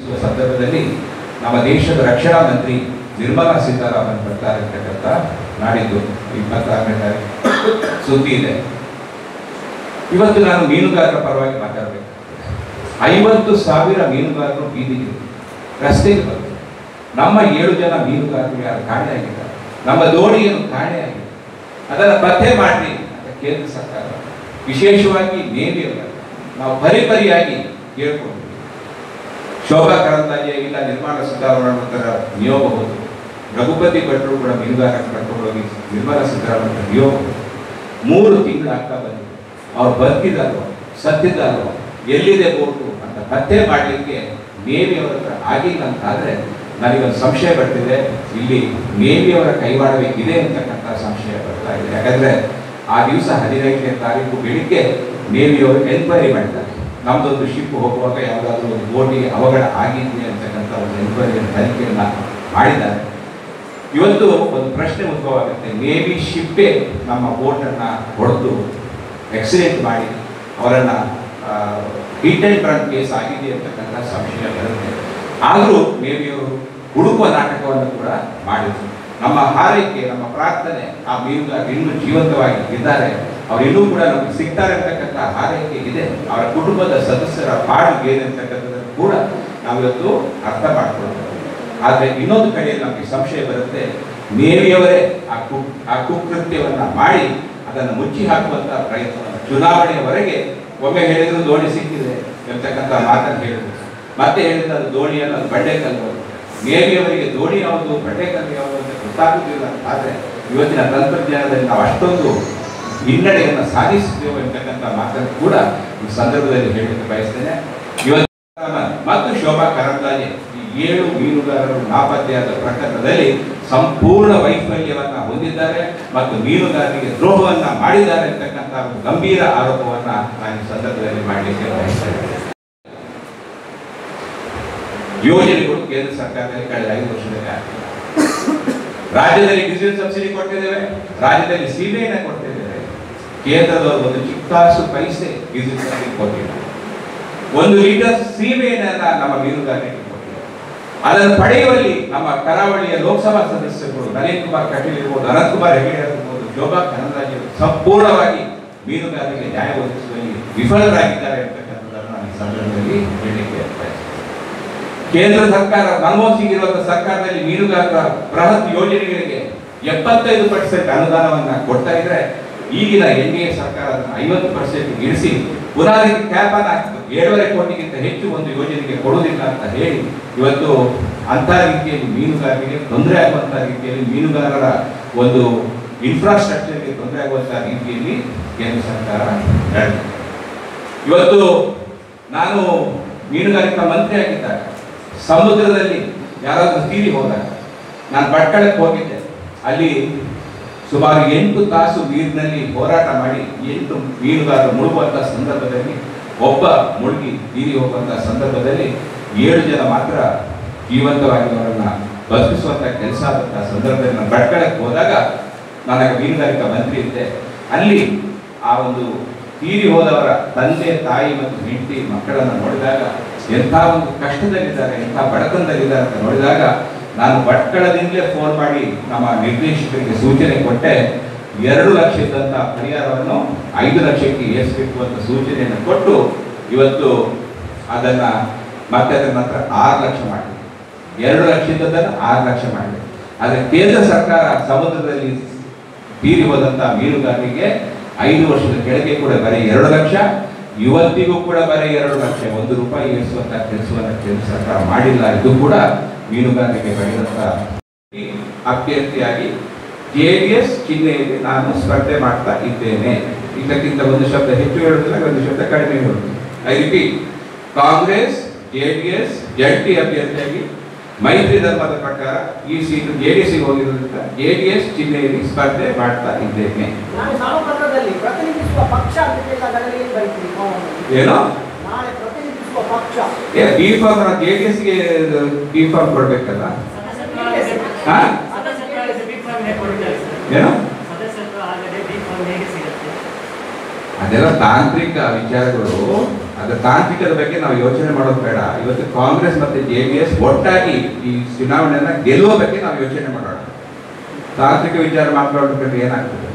ಸಂದರ್ಭದಲ್ಲಿ ನಮ್ಮ ದೇಶದ ರಕ್ಷಣಾ ಮಂತ್ರಿ ನಿರ್ಮಲಾ ಸೀತಾರಾಮನ್ ಬರ್ತಾರೆ ಅಂತಕ್ಕಂಥ ನಾಡಿದ್ದು ಇಪ್ಪತ್ತಾರನೇ ತಾರೀಕು. ಸುದ್ದಿ ಇದೆ. ಇವತ್ತು ನಾನು ಮೀನುಗಾರರ ಪರವಾಗಿ ಮಾತಾಡಬೇಕು. ಐವತ್ತು ಸಾವಿರ ಮೀನುಗಾರರು ಬೀದಿಗೆ ರಸ್ತೆಗೆ ಬಂದರು. ನಮ್ಮ ಏಳು ಜನ ಮೀನುಗಾರರು ಯಾರು? ಕಾಣೆಯಾಗಿದ್ದಾರೆ ನಮ್ಮ ದೋಣಿಯನ್ನು ಕಾಣೆಯಾಗಿದೆ ಅದನ್ನು ಪತ್ತೆ ಮಾಡಿ ಅಂತ ಕೇಂದ್ರ ಸರ್ಕಾರ. ವಿಶೇಷವಾಗಿ ನೇವಿಯವರ. ನಾವು ಪರಿಪರಿಯಾಗಿ ಕೇಳ್ಕೊಂಡು ಶೋಭಾ ಇಲ್ಲ ನಿರ್ಮಲಾ ಸೀತಾರಾಮನ್ ನಿಯೋಗ ರಘುಪತಿ ಭಟ್ರು ಕೂಡ ಮೀನುಗಾರ ಕರ್ಕೊಂಡು ಹೋಗಿ ನಿರ್ಮಲಾ ನಿಯೋಗ ಮೂರು ತಿಂಗಳು ಆಗ್ತಾ ಬಂದಿದೆ. ಅವ್ರು ಬದುಕಿದಾರೋ ಸತ್ತಿದ್ದಾರೋ, ಎಲ್ಲಿದೆ ಬೋಟು ಅಂತ ಪತ್ತೆ ಮಾಡಲಿಕ್ಕೆ ಮೇವಿಯವರ ಹತ್ರ ಆಗಿಲ್ಲ ಅಂತ ಆದ್ರೆ ನನಗೊಂದು ಸಂಶಯ ಬರ್ತಿದೆ. ಇಲ್ಲಿ ನೇವಿಯವರ ಕೈವಾಡಬೇಕಿದೆ ಅಂತಕ್ಕಂಥ ಸಂಶಯ ಬರ್ತಾ ಇದೆ. ಯಾಕಂದ್ರೆ ಆ ದಿವಸ ಹದಿನೈದನೇ ತಾರೀಕು ಬೆಳಿಗ್ಗೆ ಮೇವಿಯವರು ಎನ್ಕ್ವೈರಿ ಮಾಡಿದ್ದಾರೆ. ನಮ್ದೊಂದು ಶಿಪ್ ಹೋಗುವಾಗ ಯಾವುದಾದ್ರೂ ಒಂದು ಬೋಟಿಗೆ ಅವಘಡ ಆಗಿದೆ ಅಂತಕ್ಕಂಥ ಒಂದು ಎನ್ಕ್ವೈರಿ ತನಿಖೆಯನ್ನು ಮಾಡಿದ್ದಾರೆ. ಇವತ್ತು ಒಂದು ಪ್ರಶ್ನೆ ಉದ್ಭವ ಆಗುತ್ತೆ ಬಿ ಶಿಪ್ಪೇ ನಮ್ಮ ಬೋಟನ್ನು ಹೊಡೆದು ಆಕ್ಸಿಡೆಂಟ್ ಮಾಡಿ ಅವರನ್ನು ಹೀಟ್ ಆ್ಯಂಡ್ ರನ್ ಕೇಸ್ ಆಗಿದೆ ಅಂತಕ್ಕಂಥ ಸಂಶಯ ಬರುತ್ತೆ. ಆದರೂ ನೇವಿಯವರು ಹುಡುಕುವ ನಾಟಕವನ್ನು ಕೂಡ ಮಾಡಿದ್ರು. ನಮ್ಮ ಹಾರೈಕೆ, ನಮ್ಮ ಪ್ರಾರ್ಥನೆ ಆ ಮೀನುಗಾರರು ಇನ್ನೂ ಜೀವಂತವಾಗಿ ಇದ್ದಾರೆ ಅವ್ರು ಇನ್ನೂ ಕೂಡ ನಮಗೆ ಸಿಗ್ತಾರೆ ಅಂತಕ್ಕಂಥ ಹಾರೈಕೆ ಇದೆ. ಅವರ ಕುಟುಂಬದ ಸದಸ್ಯರ ಏನು ಅಂತಕ್ಕಂಥದ್ದನ್ನು ಕೂಡ ನಾವಿವತ್ತು ಅರ್ಥ ಮಾಡ್ಕೊಳ್ತೇವೆ ಆದರೆ ಇನ್ನೊಂದು ಕಡೆ ನಮಗೆ ಸಂಶಯ ಬರುತ್ತೆ. ಮೇರಿಯವರೇ ಆ ಕು ಆ ಕುಕೃತ್ಯವನ್ನು ಮಾಡಿ ಅದನ್ನು ಮುಚ್ಚಿ ಹಾಕುವಂತ ಪ್ರಯತ್ನ ಚುನಾವಣೆಯವರೆಗೆ ಒಮ್ಮೆ ಹೇಳಿದ್ರು ದೋಣಿ ಸಿಕ್ಕಿದೆ ಎಂತಕ್ಕಂಥ ಮಾತನ್ನು ಹೇಳಿದ್ರು. ಮತ್ತೆ ಹೇಳಿದ್ರು ಅದು ದೋಣಿಯನ್ನು ಅದು ಬಂಡೆಕಲ್ಲು ಅವರಿಗೆ ದೋಣಿ ಯಾವುದು ಬಂಡೆಕಲ್ಲು ಯಾವುದು ಅಂತ ಗೊತ್ತಾಗುತ್ತಿಲ್ಲ ಆದರೆ ಇವತ್ತಿನ ತಂತ್ರಜ್ಞಾನದಲ್ಲಿ ನಾವು ಅಷ್ಟೊಂದು ಹಿನ್ನಡೆಯನ್ನು ಸಾಧಿಸಿದ್ದೇವೆ ಎಂತಕ್ಕಂಥ ಮಾತನ್ನು ಕೂಡ ಈ ಸಂದರ್ಭದಲ್ಲಿ ಹೇಳಲಿಕ್ಕೆ ಬಯಸ್ತೇನೆ. ಇವತ್ತು ಮತ್ತು ಶೋಭಾ ಕರಂದಾಜೆ ಈ ಏಳು ಮೀನುಗಾರರು ನಾಪತ್ತೆಯಾದ ಪ್ರಕರಣದಲ್ಲಿ ಸಂಪೂರ್ಣ ವೈಫಲ್ಯವನ್ನು ಹೊಂದಿದ್ದಾರೆ ಮತ್ತು ಮೀನುಗಾರರಿಗೆ ದ್ರೋಹವನ್ನು ಮಾಡಿದ್ದಾರೆ ಅಂತಕ್ಕಂಥ ಗಂಭೀರ ಆರೋಪವನ್ನು ನಾನು ಸಂದರ್ಭದಲ್ಲಿ ಮಾಡಲಿಕ್ಕೆ ಬಯಸ್ತೇನೆ. ಯೋಜನೆಗಳು ಕೇಂದ್ರ ಸರ್ಕಾರದಲ್ಲಿ ಕಳೆದ ಐದು ವರ್ಷದಲ್ಲಿ ಆಗಿದೆ ರಾಜ್ಯದಲ್ಲಿ ಡೀಸೆಲ್ ಸಬ್ಸಿಡಿ ಕೊಟ್ಟಿದ್ದೇವೆ, ರಾಜ್ಯದಲ್ಲಿ ಸೀಮೆಯನ್ನು ಕೊಟ್ಟಿದ್ದೇವೆ. ಕೇಂದ್ರದವರು ಒಂದು ಚಿಕ್ಕಾಸು ಪೈಸೆ ಡೀಸೆಲ್ ಸಬ್ಸಿಡಿ ಕೊಟ್ಟಿಲ್ಲ. ಒಂದು ಲೀಟರ್ ಸೀಮೆಯನ್ನ ನಮ್ಮ ಕೊಟ್ಟಿಲ್ಲ. ಅದನ್ನು ಪಡೆಯುವಲ್ಲಿ ನಮ್ಮ ಕರಾವಳಿಯ ಲೋಕಸಭಾ ಸದಸ್ಯರು ನಳಿನ್ ಕುಮಾರ್ ಕಟೀಲ್ ಇರ್ಬೋದು, ಅನಂತ್ ಕುಮಾರ್ ಹೆಗಡೆ ಇರ್ಬೋದು, ಶೋಭಾ ಸಂಪೂರ್ಣವಾಗಿ ಮೀನುಗಾರಿಕೆ ನ್ಯಾಯ ಒದಗಿಸುವಲ್ಲಿ ವಿಫಲರಾಗಿದ್ದಾರೆ ಅಂತಕ್ಕಂಥದ್ದನ್ನು ನಾನು ಈ ಸಂದರ್ಭದಲ್ಲಿ ಹೇಳಲಿಕ್ಕೆ ಕೇಂದ್ರ ಸರ್ಕಾರ ಮನಮೋಹನ್ ಇರುವಂತಹ ಸರ್ಕಾರದಲ್ಲಿ ಮೀನುಗಾರರ ಬೃಹತ್ ಯೋಜನೆಗಳಿಗೆ ಎಪ್ಪತ್ತೈದು ಪರ್ಸೆಂಟ್ ಅನುದಾನವನ್ನ ಕೊಡ್ತಾ ಇದ್ರೆ ಈಗಿನ ಎನ್ ಎ ಸರ್ಕಾರ ಐವತ್ತು ಪರ್ಸೆಂಟ್ ಇಳಿಸಿ ಪುನಃ ಕ್ಯಾಪ್ ಅನ್ನ ಏಳುವರೆ ಕೋಟಿಗಿಂತ ಹೆಚ್ಚು ಒಂದು ಯೋಜನೆಗೆ ಕೊಡುವುದಿಲ್ಲ ಅಂತ ಹೇಳಿ, ಇವತ್ತು ಅಂತ ರೀತಿಯಲ್ಲಿ ಮೀನುಗಾರರಿಗೆ ತೊಂದರೆ ಆಗುವಂತಹ ರೀತಿಯಲ್ಲಿ ಮೀನುಗಾರರ ಒಂದು ಇನ್ಫ್ರಾಸ್ಟ್ರಕ್ಚರ್ಗೆ ತೊಂದರೆ ಆಗುವಂತಹ ರೀತಿಯಲ್ಲಿ ಕೇಂದ್ರ ಸರ್ಕಾರ ಇವತ್ತು ನಾನು ಮೀನುಗಾರಿಕಾ ಮಂತ್ರಿ ಆಗಿದ್ದಾಗ ಸಮುದ್ರದಲ್ಲಿ ಯಾರಾದರೂ ತೀರಿ ಹೋದಾಗ ನಾನು ಭಟ್ಕಳಕ್ಕೆ ಹೋಗಿದ್ದೆ. ಅಲ್ಲಿ ಸುಮಾರು ಎಂಟು ತಾಸು ನೀರಿನಲ್ಲಿ ಹೋರಾಟ ಮಾಡಿ ಎಂಟು ಮೀನುಗಾರರು ಮುಳುಗುವಂಥ ಸಂದರ್ಭದಲ್ಲಿ, ಒಬ್ಬ ಮುಳುಗಿ ತೀರಿ ಹೋಗುವಂಥ ಸಂದರ್ಭದಲ್ಲಿ ಏಳು ಜನ ಮಾತ್ರ ಜೀವಂತವಾಗಿ ಅವರನ್ನ ಬದುಕಿಸುವಂಥ ಕೆಲಸ ಆದಂಥ ಸಂದರ್ಭದಲ್ಲಿ ನಾನು ಭಟ್ಕಳಕ್ಕೆ ಹೋದಾಗ ನನಗೆ ಮೀನುಗಾರಿಕಾ ಮಂತ್ರಿ ಇದ್ದೆ. ಅಲ್ಲಿ ಆ ಒಂದು ತೀರಿ ಹೋದವರ ತಂದೆ, ತಾಯಿ ಮತ್ತು ಹೆಂಡತಿ ಮಕ್ಕಳನ್ನು ನೋಡಿದಾಗ ಎಂಥ ಒಂದು ಕಷ್ಟದಲ್ಲಿದ್ದಾರೆ, ಎಂಥ ಬಡತನದಲ್ಲಿದ್ದಾರೆ ಅಂತ ನೋಡಿದಾಗ ನಾನು ಭಟ್ಕಳದಿಂದಲೇ ಫೋನ್ ಮಾಡಿ ನಮ್ಮ ನಿರ್ದೇಶಕರಿಗೆ ಸೂಚನೆ ಕೊಟ್ಟೆ, ಎರಡು ಲಕ್ಷ ಇದ್ದಂಥ ಪರಿಹಾರವನ್ನು ಐದು ಲಕ್ಷಕ್ಕೆ ಏರಿಸಬೇಕು ಅಂತ ಸೂಚನೆಯನ್ನು ಕೊಟ್ಟು ಇವತ್ತು ಅದನ್ನು ಮತ್ತೆ ಅದರ ನಂತರ ಆರು ಲಕ್ಷ ಮಾಡಿದೆ. ಎರಡು ಲಕ್ಷ ಇದ್ದದನ್ನು ಆರು ಲಕ್ಷ ಮಾಡಿದೆ. ಆದರೆ ಕೇಂದ್ರ ಸರ್ಕಾರ ಸಮುದ್ರದಲ್ಲಿ ತೀರಿ ಹೋದಂಥ ಮೀನುಗಾರರಿಗೆ ಐದು ವರ್ಷದ ಕೆಳಗೆ ಕೂಡ ಬರೀ ಎರಡು ಲಕ್ಷ, ಇವತ್ತಿಗೂ ಕೂಡ ಬರೀ ಎರಡು ಲಕ್ಷ. ಒಂದು ರೂಪಾಯಿ ಏರಿಸುವಂತ ಕೆಲಸವನ್ನು ಕೇಂದ್ರ ಸರ್ಕಾರ ಮಾಡಿಲ್ಲ. ಇದು ಕೂಡ ಮೀನುಗಾರಿಕೆ ಬೆಳೆದಂತ ಅಭ್ಯರ್ಥಿಯಾಗಿ ಜೆ ಡಿ ಎಸ್ ಚಿಹ್ನೆಯಲ್ಲಿ ನಾನು ಸ್ಪರ್ಧೆ ಮಾಡ್ತಾ ಇದ್ದೇನೆ. ಇದಕ್ಕಿಂತ ಒಂದು ಶಬ್ದ ಹೆಚ್ಚು ಹೇಳುತ್ತಿಲ್ಲ ಒಂದು ಶಬ್ದ ಕಡಿಮೆ ಹೇಳುತ್ತೆ I Congress J D S ಜಂಟಿ ಅಭ್ಯರ್ಥಿಯಾಗಿ ಮೈತ್ರಿ ಧರ್ಮದ ಪ್ರಕಾರ ಈ ಸೀಟು ಜೆ ಡಿ ಎಸ್ಗೆ ಹೋಗಿರೋದ್ರಿಂದ ಜೆ ಡಿ ಎಸ್ ಚಿಹ್ನೆಯಲ್ಲಿ ಸ್ಪರ್ಧೆ ಮಾಡ್ತಾ ಇದ್ದೇನೆ ನಾನು ನಾಮಪತ್ರದಲ್ಲಿ ಪ್ರತಿನಿಧಿಸುವ ಪಕ್ಷ ಅಂತ ಕೇಳಿದಾಗ ಏನು ಬರೀತೀರಿ ಏನೋ? ಬಿ ಫಾರ್ಮ್ ಜೆ ಡಿ ಎಸ್ಗೆ ಬಿ ಫಾರ್ಮ್ ಕೊಡ್ಬೇಕಲ್ಲ? ಏನೋ? ಅದೆಲ್ಲ ತಾಂತ್ರಿಕ ವಿಚಾರಗಳು. ಅದರ ತಾಂತ್ರಿಕದ ಬಗ್ಗೆ ನಾವು ಯೋಚನೆ ಮಾಡೋದು ಬೇಡ. ಇವತ್ತು ಕಾಂಗ್ರೆಸ್ ಮತ್ತು ಜೆ ಡಿ ಎಸ್ ಒಟ್ಟಾಗಿ ಈ ಚುನಾವಣೆಯನ್ನ ಗೆಲ್ಲುವ ಬಗ್ಗೆ ನಾವು ಯೋಚನೆ ಮಾಡೋಣ. ತಾಂತ್ರಿಕ ವಿಚಾರ ಮಾತಾಡೋದಕ್ಕೆ ಏನಾಗ್ತದೆ?